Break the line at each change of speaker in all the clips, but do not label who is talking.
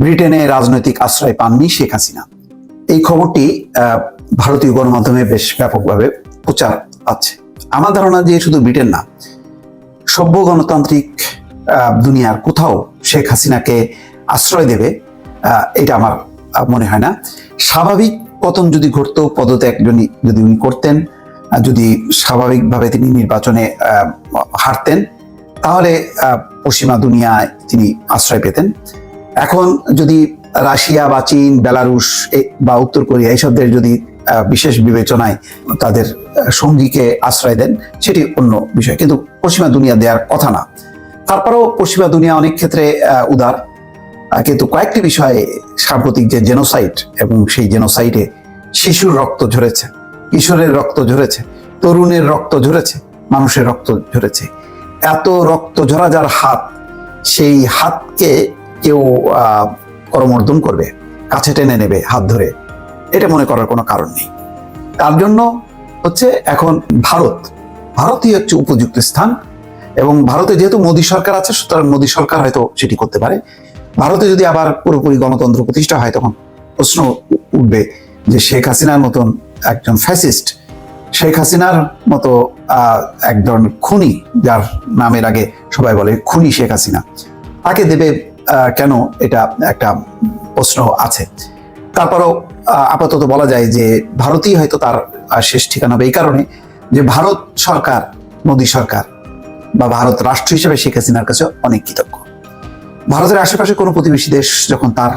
ব্রিটেনে রাজনৈতিক আশ্রয় পাননি শেখ হাসিনা। এই খবরটি ভারতীয় গণমাধ্যমে বেশ ব্যাপকভাবে প্রচার আছে আমার ধারণা যে শুধু ব্রিটেন না, সভ্য গণতান্ত্রিক দুনিয়ার কোথাও শেখ হাসিনাকে আশ্রয় দেবে এটা আমার মনে হয় না। স্বাভাবিক পতন যদি ঘটতো, পদত্যাগ যদি উনি করতেন যদি স্বাভাবিকভাবে তিনি নির্বাচনে হারতেন, তাহলে পশ্চিমা দুনিয়ায় তিনি আশ্রয় পেতেন। এখন যদি রাশিয়া বা চীন বেলারুশ বা উত্তর কোরিয়া এইসবদের যদি আহ, বিশেষ বিবেচনায় তাদের সঙ্গীকে আশ্রয় দেন সেটি অন্য বিষয়। কিন্তু পশ্চিমা দুনিয়া দেওয়ার কথা না। তারপরেও পশ্চিমা দুনিয়া অনেক ক্ষেত্রে উদার। কিন্তু কয়েকটি বিষয়ে সাম্প্রতিক যে জেনোসাইট এবং সেই জেনোসাইটে শিশুর রক্ত ঝরেছে কিশোরের রক্ত ঝরেছে তরুণের রক্ত ঝরেছে মানুষের রক্ত ঝরেছে। এত রক্ত ঝরা যার হাত সেই হাতকে কেউ করমর্দন করবে, কাছে টেনে নেবে হাত ধরে। এটা মনে করার কোনো কারণ নেই। তার জন্য হচ্ছে এখন ভারত, ভারতই হচ্ছে উপযুক্ত স্থান এবং ভারতে যেহেতু মোদী সরকার আছে, সুতরাং মোদী সরকার হয়তো সেটি করতে পারে। ভারতে যদি আবার পুরোপুরি গণতন্ত্র প্রতিষ্ঠা হয়, তখন প্রশ্ন উঠবে যে শেখ হাসিনার মতন একজন ফ্যাসিস্ট, শেখ হাসিনার মতো একজন খুনি, যার নামের আগে সবাই বলে খুনি শেখ হাসিনা, তাকে দেবে কেন এটা একটা প্রশ্ন আছে? তারপরও আপাতত বলা যায় যে ভারতই হয়তো তার শেষ ঠিকানা হবে এই কারণে যে ভারত সরকার, মোদী সরকার বা ভারত রাষ্ট্র হিসেবে শেখ হাসিনার কাছে অনেক কৃতজ্ঞ। ভারতের আশেপাশে কোনো প্রতিবেশী দেশ যখন তার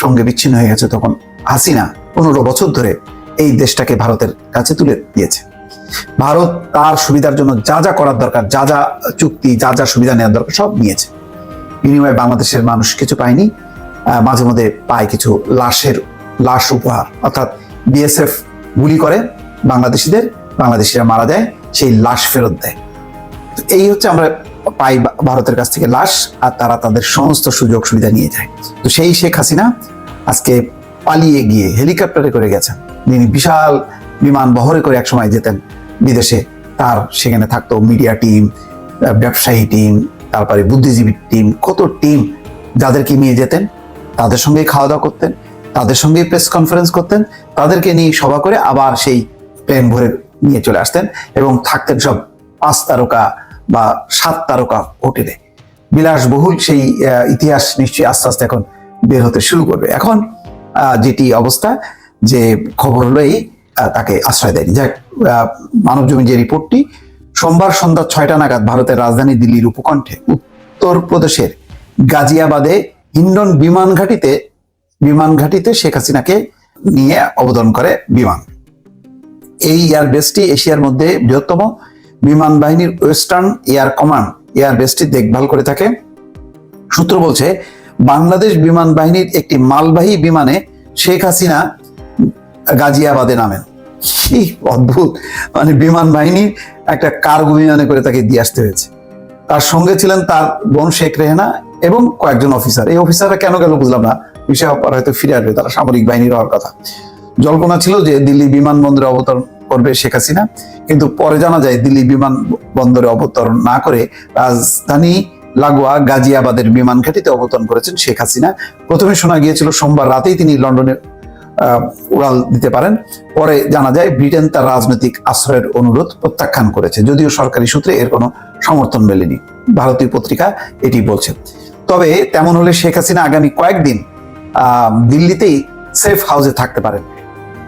সঙ্গে বিচ্ছিন্ন হয়ে গেছে, তখন হাসিনা পনেরো বছর ধরে এই দেশটাকে ভারতের কাছে তুলে দিয়েছে। ভারত তার সুবিধার জন্য যা যা করার দরকার, যা যা চুক্তি, যা যা সুবিধা নেওয়ার দরকার সব নিয়েছে। বিনিময়ে বাংলাদেশের মানুষ কিছু পায়নি মাঝে মধ্যে পায় কিছু লাশের, লাশ উপহার। অর্থাৎ বিএসএফ গুলি করে বাংলাদেশিদের, বাংলাদেশিরা মারা যায়, সেই লাশ ফেরত দেয়। এই হচ্ছে আমরা পাই ভারতের কাছ থেকে লাশ, আর তারা তাদের সমস্ত সুযোগ সুবিধা নিয়ে যায়। তো সেই শেখ হাসিনা আজকে পালিয়ে গিয়ে হেলিকপ্টারে করে গেছেন। তিনি বিশাল বিমান বহরে করে একসময় যেতেন বিদেশে। তার সেখানে থাকতো মিডিয়া টিম ব্যবসায়ী টিম তারপরে বুদ্ধিজীবী টিম কত টিম যাদেরকে নিয়ে যেতেন তাদের সঙ্গে খাওয়া দাওয়া করতেন তাদের সঙ্গে প্রেস কনফারেন্স করতেন তাদেরকে নিয়ে সভা করে আবার সেই প্লেন ভরে নিয়ে চলে আসতেন এবং থাকতেন সব পাঁচ তারকা বা সাত তারকা হোটেলে। বিলাসবহুল সেই ইতিহাস নিশ্চয়ই আস্তে আস্তে এখন বের হতে শুরু করবে। এখন যেটি অবস্থা যে খবর হলো এই তাকে আশ্রয় দেয়নি। যাক আহ, মানবজমিন যে রিপোর্টটি সোমবার সন্ধ্যা ছয়টা নাগাদ ভারতের রাজধানী দিল্লির উপকণ্ঠে উত্তরপ্রদেশের গাজিয়াবাদে হিন্ডন বিমান ঘাটিতে বিমান ঘাটিতে শেখ হাসিনাকে নিয়ে অবতরণ করে বিমান। এই এয়ার বেসটি এশিয়ার মধ্যে বৃহত্তম বিমান বাহিনীর ওয়েস্টার্ন এয়ার কমান্ড এয়ার বেসটি দেখভাল করে থাকে। সূত্র বলছে, বাংলাদেশ বিমান বাহিনীর একটি মালবাহী বিমানে শেখ হাসিনা গাজিয়াবাদে নামেন। কি অদ্ভুত। মানে বিমান বাহিনীর একটা কার্গো বিমানে করে তাকে দিয়ে আসতে হয়েছে। তার সঙ্গে ছিলেন তার বোন শেখ রেহেনা এবং কয়েকজন অফিসার এই অফিসাররা কেন গেল বুঝলাম না। বিষয় হয়তো ফিরে আসবে, তারা সামরিক বাহিনীর হওয়ার কথা। জল্পনা ছিল যে দিল্লি বিমানবন্দরে অবতরণ করবে শেখ হাসিনা। কিন্তু পরে জানা যায় দিল্লি বিমান বন্দরে অবতরণ না করে রাজধানী লাগোয়া গাজিয়াবাদের বিমান ঘাটিতে অবতরণ করেছেন শেখ হাসিনা। প্রথমে শোনা গিয়েছিল সোমবার রাতেই তিনি লন্ডনে উড়াল দিতে পারেন। পরে জানা যায় ব্রিটেন তার রাজনৈতিক আশ্রয়ের অনুরোধ প্রত্যাখ্যান করেছে। যদিও সরকারি সূত্রে এর কোনো সমর্থন মেলেনি। ভারতীয় পত্রিকা এটি বলছে। তবে তেমন হলে শেখ হাসিনা আগামী কয়েকদিন দিল্লিতেই সেফ হাউসে থাকতে পারেন।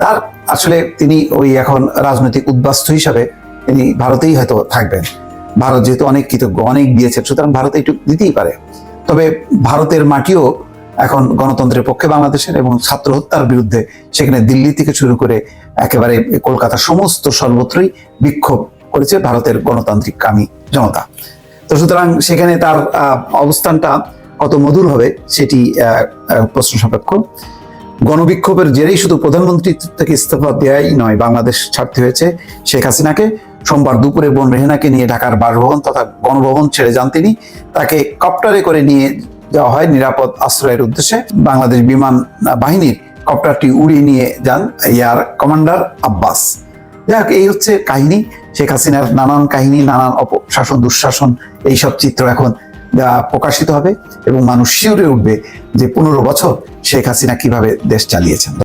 তার আসলে তিনি ওই এখন রাজনৈতিক উদ্বাস্তু হিসাবে তিনি ভারতেই হয়তো থাকবেন। ভারত যেহেতু অনেক কৃতজ্ঞ, অনেক দিয়েছে সুতরাং ভারত একটু দিতেই পারে। তবে ভারতের মাটিও এখন গণতন্ত্রের পক্ষে বাংলাদেশের এবং ছাত্র হত্যার বিরুদ্ধে সেখানে দিল্লি থেকে শুরু করে একেবারে কলকাতা সমস্ত সর্বত্রই বিক্ষোভ করেছে ভারতের গণতান্ত্রিক কামী জনতা। তো সুতরাং সেখানে তার অবস্থানটা কত মধুর হবে সেটি প্রশ্ন সাপেক্ষ। গণবিক্ষোভের জেরেই শুধু প্রধানমন্ত্রী থেকে ইস্তফা দেওয়াই নয়, বাংলাদেশ ছাড়তে হয়েছে শেখ হাসিনাকে। সোমবার দুপুরে বোন রেহেনাকে নিয়ে ঢাকার বাসভবন তথা গণভবন ছেড়ে যান তিনি। তাকে কপ্টারে করে নিয়ে যাওয়া হয় নিরাপদ আশ্রয়ের উদ্দেশ্যে। বাংলাদেশ বিমান বাহিনীর কপ্টারটি উড়িয়ে নিয়ে যান এয়ার কমান্ডার আব্বাস। যাক এই হচ্ছে কাহিনী। শেখ হাসিনার নানান কাহিনী, নানান অপশাসন, দুঃশাসন, এইসব চিত্র এখন প্রকাশিত হবে এবং মানুষ শিউরে উঠবে যে পনেরো বছর শেখ হাসিনা কীভাবে দেশ চালিয়েছেন।